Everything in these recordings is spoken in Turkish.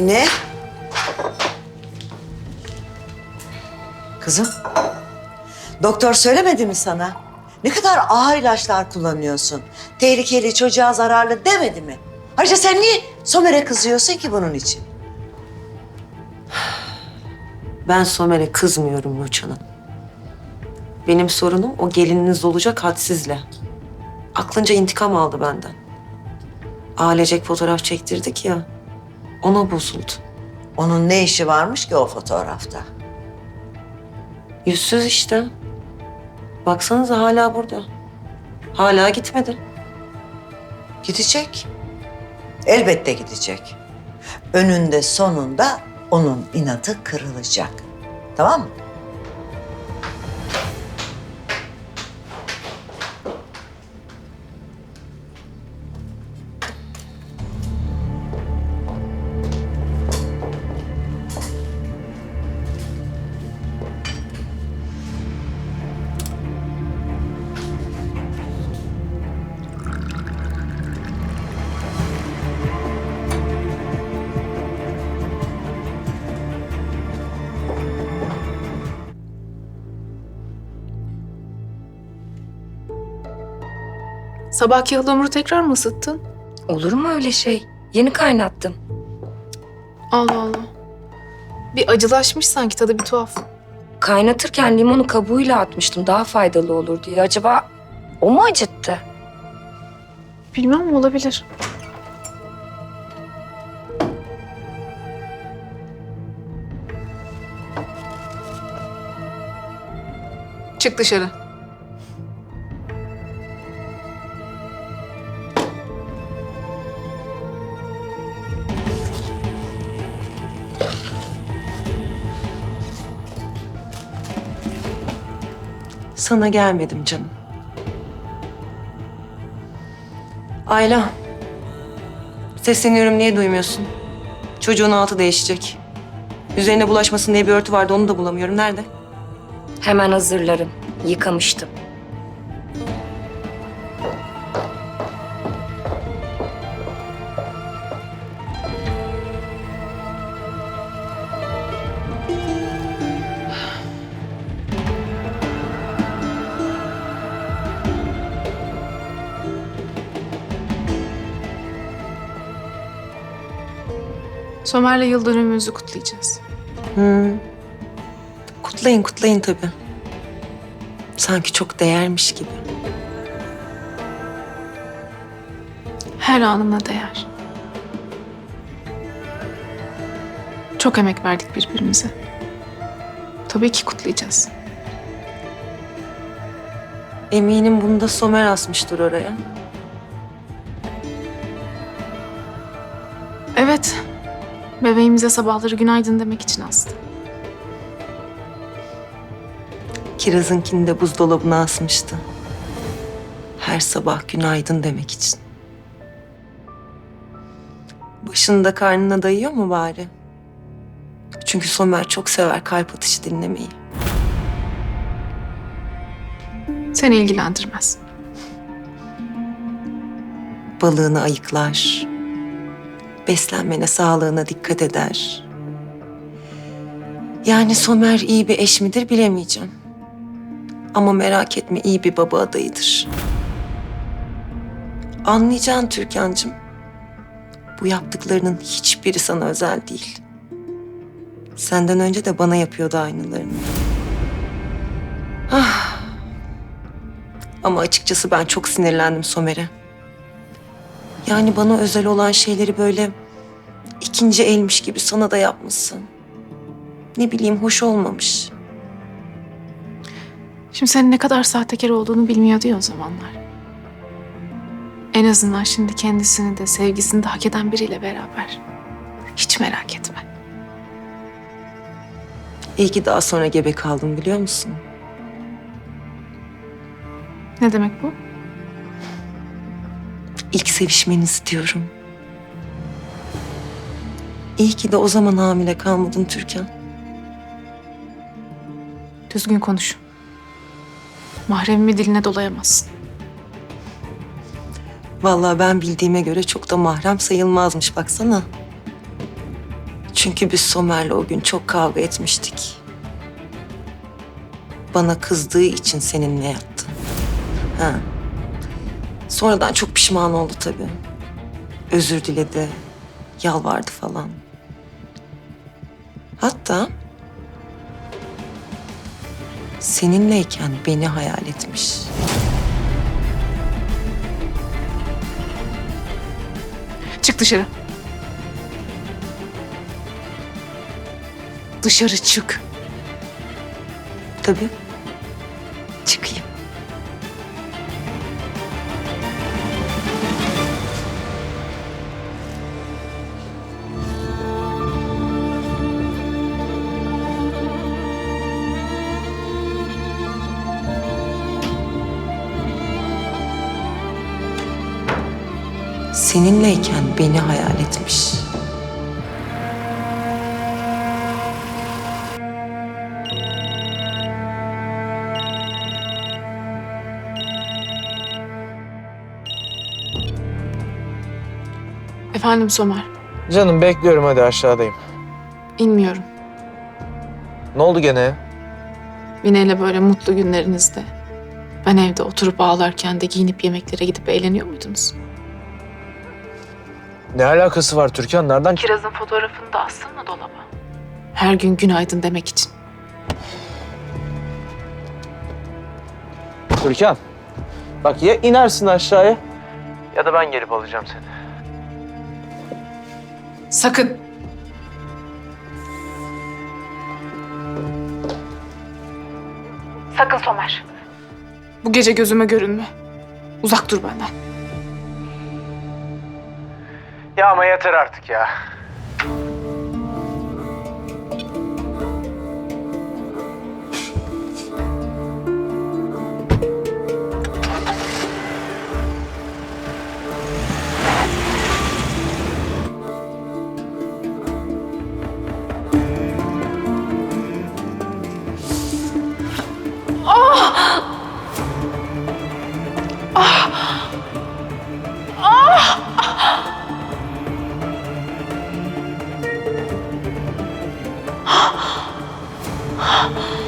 Mine. Kızım. Doktor söylemedi mi sana? Ne kadar ağır ilaçlar kullanıyorsun. Tehlikeli, çocuğa zararlı demedi mi? Ayrıca sen niye Somer'e kızıyorsun ki bunun için? Ben Somer'e kızmıyorum Hanım. Benim sorunum o gelininiz olacak hadsizle. Aklınca intikam aldı benden. Ailecek fotoğraf çektirdik ya. Ona bozuldu. Onun ne işi varmış ki o fotoğrafta? Yüzsüz işte. Baksanıza hala burada. Hala gitmedi. Gidecek. Elbette gidecek. Önünde sonunda onun inadı kırılacak. Tamam mı? Sabahki ıhlamuru tekrar mı ısıttın? Olur mu öyle şey? Yeni kaynattım. Allah Allah. Bir acılaşmış sanki tadı bir tuhaf. Kaynatırken limonu kabuğuyla atmıştım daha faydalı olur diye. Acaba o mu acıttı? Bilmem olabilir. Çık dışarı. Sana gelmedim canım. Ayla. Sesleniyorum niye duymuyorsun? Çocuğun altı değişecek. Üzerine bulaşmasın diye bir örtü vardı onu da bulamıyorum. Nerede? Hemen hazırlarım. Yıkamıştım. Somer'le yıl dönümümüzü kutlayacağız. Hı. Kutlayın kutlayın tabii. Sanki çok değermiş gibi. Her anına değer. Çok emek verdik birbirimize. Tabii ki kutlayacağız. Eminim bunu da Somer asmıştır oraya. Evet. Bebeğimize sabahları günaydın demek için astı. Kiraz'ınkini de buzdolabına asmıştı. Her sabah günaydın demek için. Başını da karnına dayıyor mu bari? Çünkü Somer çok sever kalp atışı dinlemeyi. Seni ilgilendirmez. Balığını ayıklar. Beslenmene, sağlığına dikkat eder. Yani Somer iyi bir eş midir bilemeyeceğim. Ama merak etme iyi bir baba adayıdır. Anlayacaksın Türkan'cığım. Bu yaptıklarının hiçbiri sana özel değil. Senden önce de bana yapıyordu aynılarını. Ah. Ama açıkçası ben çok sinirlendim Somer'e. Yani bana özel olan şeyleri böyle ikinci elmiş gibi sana da yapmışsın. Ne bileyim hoş olmamış. Şimdi senin ne kadar sahtekar olduğunu bilmiyordu ya o zamanlar. En azından şimdi kendisini de sevgisini de hak eden biriyle beraber. Hiç merak etme. İyi ki daha sonra gebe kaldım biliyor musun? Ne demek bu? İlk sevişmenizi diyorum. İyi ki de o zaman hamile kalmadın Türkan. Düzgün konuş. Mahremimi diline dolayamazsın. Vallahi ben bildiğime göre çok da mahrem sayılmazmış baksana. Çünkü biz Somer'le o gün çok kavga etmiştik. Bana kızdığı için seninle yattı. Ha. Sonradan çok pişman oldu tabii. Özür diledi, yalvardı falan. Hatta seninleyken beni hayal etmiş. Çık dışarı. Dışarı çık. Tabii. Seninleyken beni hayal etmiş. Efendim Somer. Canım bekliyorum hadi aşağıdayım. İnmiyorum. Ne oldu gene? Vine'yle böyle mutlu günlerinizde. Ben evde oturup ağlarken de giyinip yemeklere gidip eğleniyor muydunuz? Ne alakası var Türkan? Nereden? Kiraz'ın fotoğrafını da assana dolaba. Her gün günaydın demek için. Türkan. Bak ya inersin aşağıya ya da ben gelip alacağım seni. Sakın. Sakın Somer. Bu gece gözüme görünme. Uzak dur benden. Ya ama yeter artık ya. 了。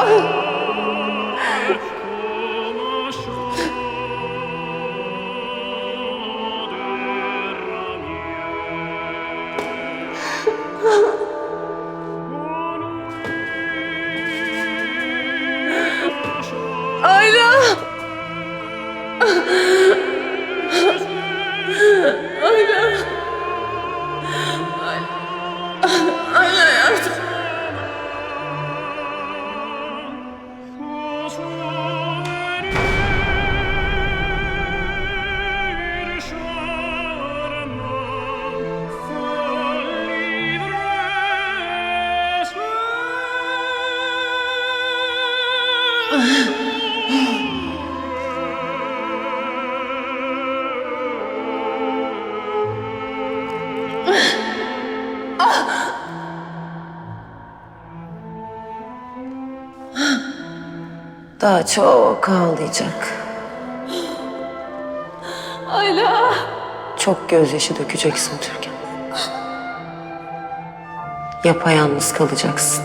Oh. Daha çok ağlayacak. Ayla. Çok gözyaşı dökeceksin Türkan. Yapayalnız kalacaksın.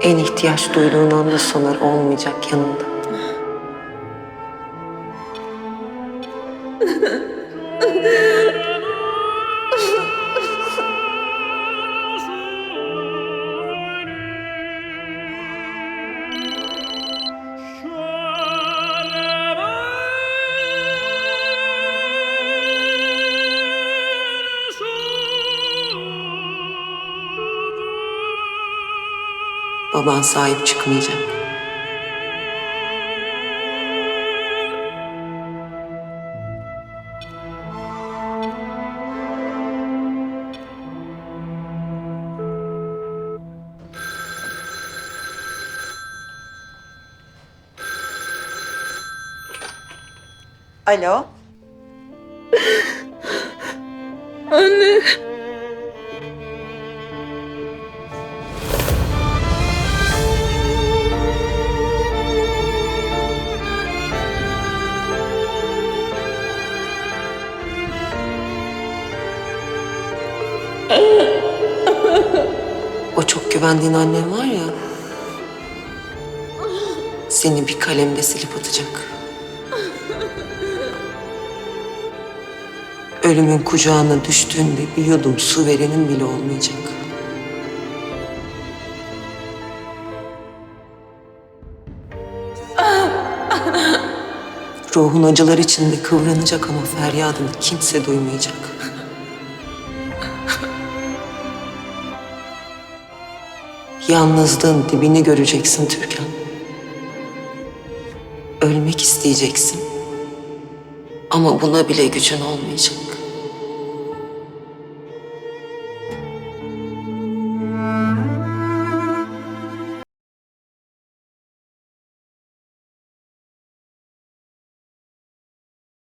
En ihtiyaç duyduğun anda Somer olmayacak yanında. Baban sahip çıkmayacak. Alo. O güvendiğin annen var ya. Seni bir kalemde silip atacak. Ölümün kucağına düştüğünde bir yudum su verenin bile olmayacak. Ruhun acılar içinde kıvranacak ama feryadını kimse duymayacak. Yalnızlığın dibini göreceksin Türkan. Ölmek isteyeceksin. Ama buna bile gücün olmayacak.